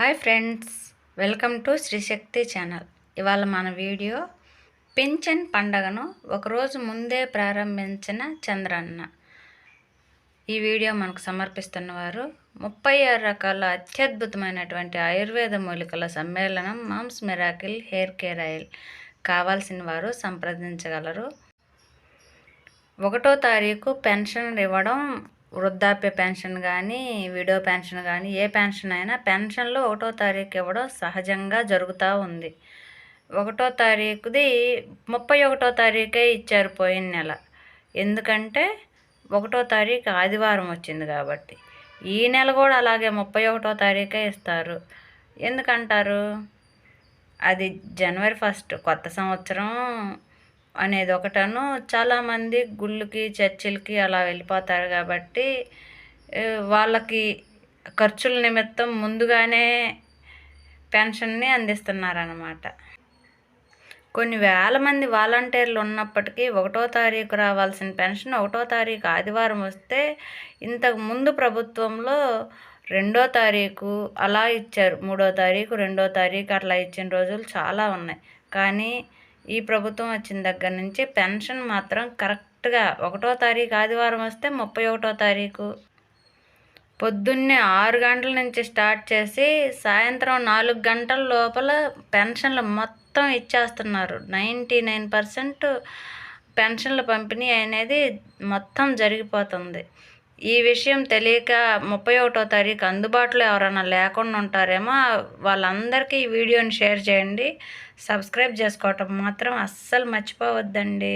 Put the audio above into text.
Hi friends welcome to Srishakti channel. ఇవాళ మన video pension పండగను ఒకరోజు ముందే ప్రారంభించిన చంద్రన్న. ఈ వీడియో మనకు సమర్పిస్తున్న వారు ముప్పై ఆరు రకాల అత్యద్భుతమైనటువంటి ఆయుర్వేద మూలికల సమ్మేళనం moms miracle hair care oil. కావాల్సిన వారు సంప్రదించగలరు. ఒకటో తారీఖు పెన్షన్ ఇవ్వడం వృద్ధాప్య పెన్షన్ కానీ విడో పెన్షన్ కానీ ఏ పెన్షన్ అయినా పెన్షన్లో ఒకటో తారీఖు ఇవ్వడం సహజంగా జరుగుతూ ఉంది. ఒకటో తారీఖుది ముప్పై ఒకటో తారీఖే ఇచ్చారు పోయిన నెల. ఎందుకంటే ఒకటో తారీఖు ఆదివారం వచ్చింది కాబట్టి. ఈ నెల కూడా అలాగే ముప్పై ఒకటో తారీఖే ఇస్తారు. ఎందుకంటారు? అది జనవరి ఫస్ట్ కొత్త సంవత్సరం అనేది ఒకటను. చాలామంది గుళ్ళకి చర్చిలకి అలా వెళ్ళిపోతారు కాబట్టి వాళ్ళకి ఖర్చుల నిమిత్తం ముందుగానే పెన్షన్ని అందిస్తున్నారన్నమాట. కొన్ని వేల మంది వాలంటీర్లు ఉన్నప్పటికీ ఒకటో తారీఖు రావాల్సిన పెన్షన్ ఒకటో తారీఖు ఆదివారం వస్తే ఇంతకు ముందు ప్రభుత్వంలో రెండో తారీఖు అలా ఇచ్చారు. మూడో తారీఖు రెండో తారీఖు అట్లా ఇచ్చిన రోజులు చాలా ఉన్నాయి. కానీ ఈ ప్రభుత్వం వచ్చిన దగ్గర నుంచి పెన్షన్ మాత్రం కరెక్ట్గా ఒకటో తారీఖు ఆదివారం వస్తే ముప్పై ఒకటో తారీఖు. పొద్దున్నే ఆరు గంటల నుంచి స్టార్ట్ చేసి సాయంత్రం నాలుగు గంటల లోపల పెన్షన్లు మొత్తం ఇచ్చేస్తున్నారు. నైంటీ నైన్ పర్సెంట్ పెన్షన్ల పంపిణీ అనేది మొత్తం జరిగిపోతుంది. ఈ విషయం తెలియక ముప్పై ఒకటో తారీఖు అందుబాటులో ఎవరైనా లేకుండా ఉంటారేమో వాళ్ళందరికీ ఈ వీడియోని షేర్ చేయండి. సబ్స్క్రైబ్ చేసుకోవటం మాత్రం అస్సలు మర్చిపోవద్దండి.